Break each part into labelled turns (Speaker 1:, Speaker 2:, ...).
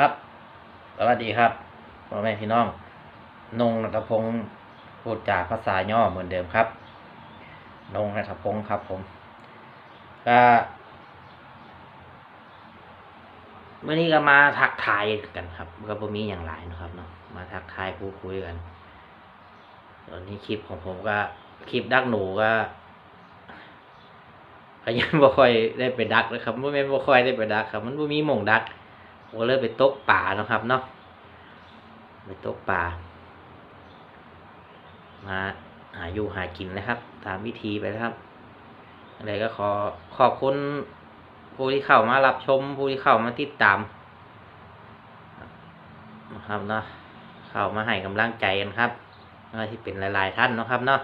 Speaker 1: ครับ สวัสดีครับพ่อแม่พี่น้อง นงนัทพงศ์พูดจาภาษาย่อเหมือนเดิมครับ นงนัทพงศ์ครับผมก็เมื่อนี้ก็มาทักทายกันครับ ก็บ่มีอย่างไรนะครับเนาะ มาทักทายพูดคุยกัน ตอนนี้คลิปของผมก็คลิปดักหนูก็ก็ยังบ่ค่อยได้ไปดักนะครับบ่แม่นบ่ค่อยได้ไปดักครับ มันบ่มีหม่องดัก ผมก็เลยไปตกป่านะครับเนาะไปตกป่า มาหาอยู่หากินนะครับ ตามวิธีไปนะครับอะไรก็ขอขอบคุณผู้ที่เข้ามารับชม ผู้ที่เข้ามาติดตามนะครับเนาะเข้ามาให้กำลังใจกันครับที่เป็นหลายๆท่านนะครับเนาะ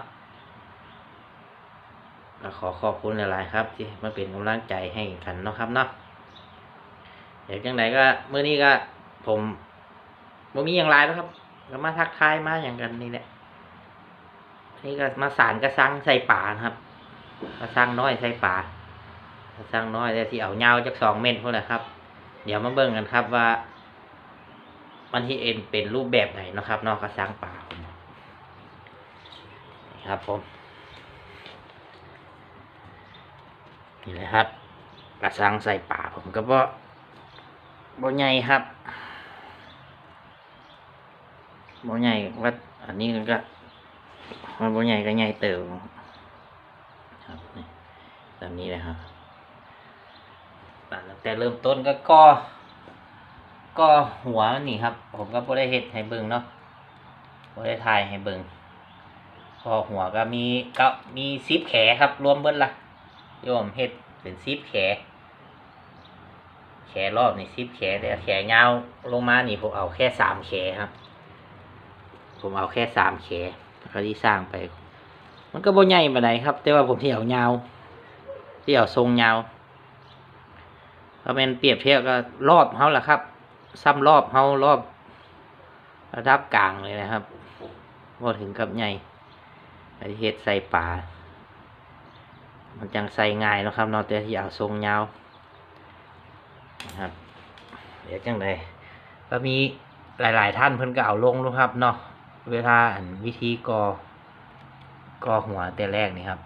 Speaker 1: ขอขอบคุณหลายๆครับ ที่มาเป็นกำลังใจให้กันนะครับเนาะ เดี๋ยวจังไหนก็เมื่อนี้ก็ ผมบ่มีอย่างไรแล้วครับก็มาทักทายมาอย่างกันนี่แหละนี่ก็มาสารกระซังใส่ป่านะครับกระซังน้อยใส่ป่ากระซังน้อยแต่ที่เอาเงาจากสองเมตรพวกนะครับ เดี๋ยวมาเบิ่งกันครับว่า มันที่เอ็นเป็นรูปแบบไหนนะครับนอกกระซังป่าครับผมนี่แหละครับกระซังใส่ป่าผมก็บ่ บ่ใหญ่ครับบ่ใหญ่ว่าอันนี้ก็มันบ่ใหญ่ก็ใหญ่เติบครับนี่แบบนี้เลยครับตั้งแต่เริ่มต้นก็ก็ก็หัวนี่ครับ ผมก็บ่ได้เฮ็ดให้เบิ่งเนาะบ่ได้ถ่ายให้เบิ่งพอหัวก็มีก็มีซิปแขครับ รวมเบิดละโยมเฮ็ดเป็นซิปแข แขรอบนี่ซิปแขแต่แขยาวลงมานี่ผมเอาแค่สามแขครับ ผมเอาแค่สามแขเขาที่สร้างไป มันก็บ่ใหญ่ปานใดครับ แต่ว่าผมที่เอายาวที่เอาทรงยาวก็เป็นเปรียบเทียบก็รอบเขาแหละครับ ซ้ำรอบเขารอบระดับกลางเลยนะครับว่าถึงกับใหญ่ไอเฮ็ดใส่ป่า มันจังใส่ง่ายนะครับนอกแต่ที่เอาทรงยาว เดี๋ยวจังไดก็มีหลาย ๆ ท่านเพิ่นก็เอาลงนะครับเนาะเวลาอันวิธีกอกอหัวแต่แรกนี่ครับ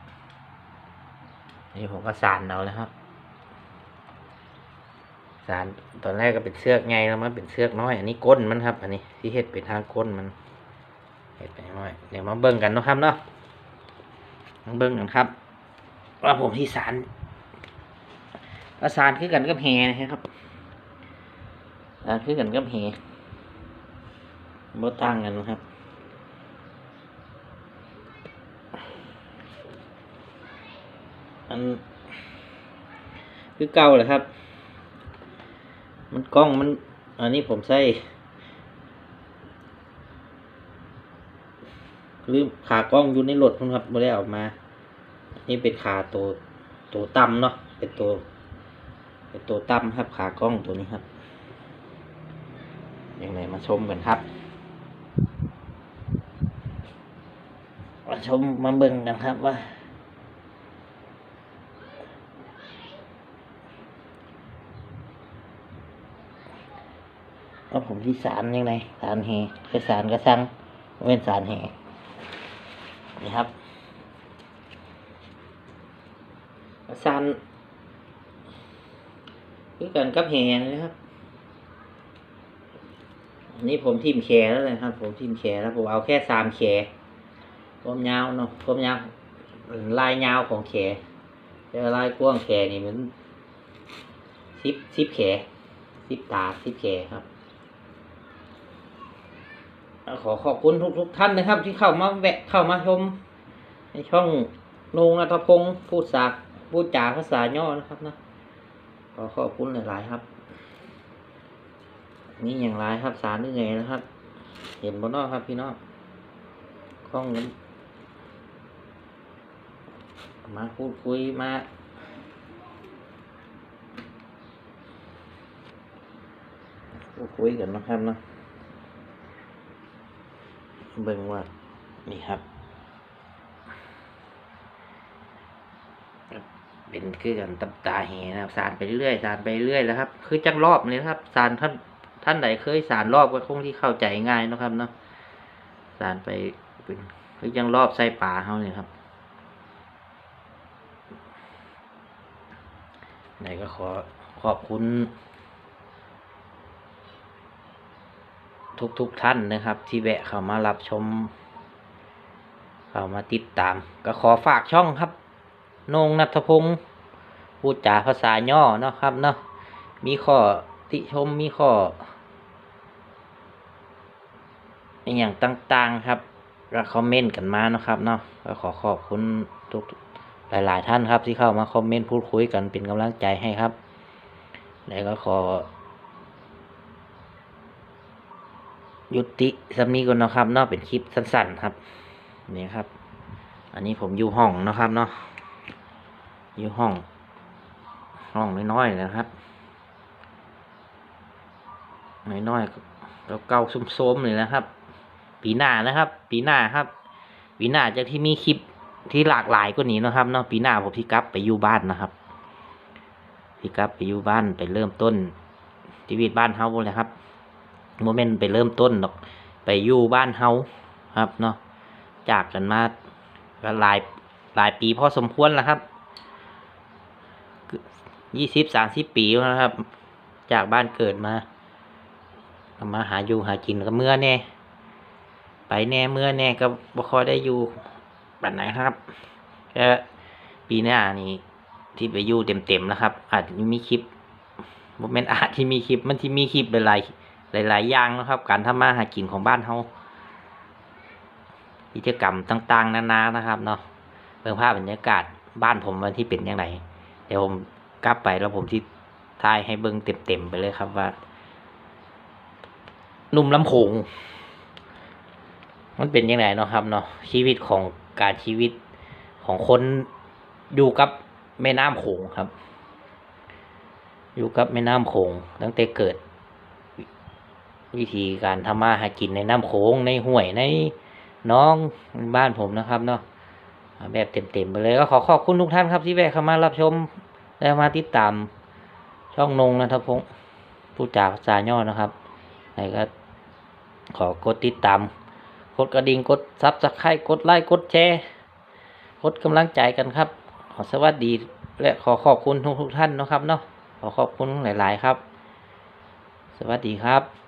Speaker 1: อันนี้ผมก็สานเอานะครับสานตอนแรกก็เป็นเชือกไงแล้วมันเป็นเชือกน้อย อันนี้ก้นมันครับ อันนี้ที่เฮ็ดเป็นทางก้นมันเฮ็ดไปน้อยเดี๋ยวมาเบิ่งกันนะครับเนาะมาเบิ่งกันครับว่าผมที่สานประสานคือกันกับแฮนะครับ ปรานคือกันกับแฮบ่ต่างกันนะครับอันคือเก่าเลยครับ มันกล้องมัน อันนี้ผมใส่ลืมขากล้องอยู่ในรถพุ่นครับไม่ได้ออกมา นี่เป็นขาตัวตัวต่ำเนาะ เป็นตัว เป็นตัวตั้มครับขากล้องตัวนี้ครับ ยังไงมาชมกันครับมาชมมาเบิ่งกันครับว่าว่าผมที่สารยังไงสารแหคือสารกระซังเป็นสารแหนี่ครับกระซันคือกันกับแหนนะครับ อันนี้ผมทิมแขแล้วนะครับ ผมทิมแขแล้วผมเอาแค่สามแขคมยาวเนาะคมยาวลายยาวของแขแต่ลายกว้างแขนี่มันสิบสิบแขสิบตาสิบแขครับขอขอบคุณทุกทุกท่านนะครับ ที่เข้ามาแวะเข้ามาชม ในช่องนงอัตพงศ์พูดสากพูดจาภาษาย่อนะครับนะขอขอบคุณหลาย ๆ ครับ นี่อย่างไรครับสารนี่ไงนะครับ เห็นบนนอกครับพี่น้องกล้องมาพูดคุยมาพูดคุยกันนะครับเนาะเบิ่งว่านี่ครับ เป็นคือกันตับตาแหนะครับสารไปเรื่อยสารไปเรื่อยแล้วครับ คือจักรอบเลยนะครับสารท่าน ท่านใดเคยสารรอบก็คงที่เข้าใจง่ายนะครับเนาะสารไปเป็นคือยังรอบไส้ป่าเขาเนี่ยครับไหนก็ขอขอบคุณ ทุกๆทท่านนะครับ ที่แวะเข้ามารับชม เข้ามาติดตาม ก็ขอฝากช่องครับนงนัทพงศ์พูดจาภาษาย่อเนาะครับเนาะมีข้อติชมมีข้อ อหย่างต่างๆครับก็คอมเมนต์กันมาเนาะครับเนาะก็ขอขอบคุณทุกหลาย ๆ ท่านครับที่เข้ามาคอมเมนต์พูดคุยกันเป็นกำลังใจให้ครับ แล้วก็ขอ ยุติสำนี้ก่อนนะครับเนาะเป็นคลิปสั้น ๆ ครับนี่ครับ อันนี้ผมอยู่ห้องนะครับเนาะอยู่ห้อง ห้องน้อยๆนะครับน้อยๆก็เก่าๆส้มๆเลยนะครับ ปีหน้านะครับ ปีหน้าครับ ปีหน้าจะที่มีคลิปที่หลากหลายกว่านี้นะครับเนาะปีหน้าผมที่กลับไปอยู่บ้านนะครับที่กลับไปอยู่บ้านไปเริ่มต้นชีวิตบ้านเฮาเลยครับโมเมนต์ไปเริ่มต้นหรอก ไปอยู่บ้านเฮาครับเนาะจากกันมาก็หลายหลายปีพอสมควรแล้วครับยี่สิบสามสิบปีแล้วครับ จากบ้านเกิดมามาหาอยู่หากินก็เมื่อแน่ ไปแน่เมื่อแน่ก็บ่ค่อยได้อยู่แบบไหนครับแค่ปีหน้านี่ที่ไปอยู่เต็มๆนะครับ อาจจะมีคลิปโมเมนต์อาจที่มีคลิปมันที่มีคลิปหลายๆหลาย ๆ อย่างนะครับ การทำมาหากินของบ้านเฮากิจกรรมต่างๆ นานานะครับเนาะเบิ่งภาพบรรยากาศบ้านผมวันที่เป็นยังไงเดี๋ยวผมกลับไปแล้วผมที่ทายให้เบิ่งเต็มๆไปเลยครับว่า นุ่มลำโขง มันเป็นยังไงเนาะครับเนาะชีวิตของการชีวิตของคนอยู่กับแม่น้ำโขงครับ อยู่กับแม่น้ำโขงตั้งแต่เกิด วิธีการทำมาหากินในน้ำโขงในห้วยในน้องบ้านผมนะครับเนาะแบบเต็มๆไปเลยก็ขอขอบคุณทุกท่านครับที่แวะเข้ามารับชมและมาติดตามช่องนงนะครับพงผู้จ่าภาษาย่อนะครับไหนก็ขอกดติดตาม กดกระดิ่งกดซับสไครต์กดไลค์กดแชร์กดกำลังใจกันครับ ขอสวัสดีและขอขอบคุณทุกทุกท่านนะครับเนาะขอขอบคุณหลาย ๆ ครับ สวัสดีครับ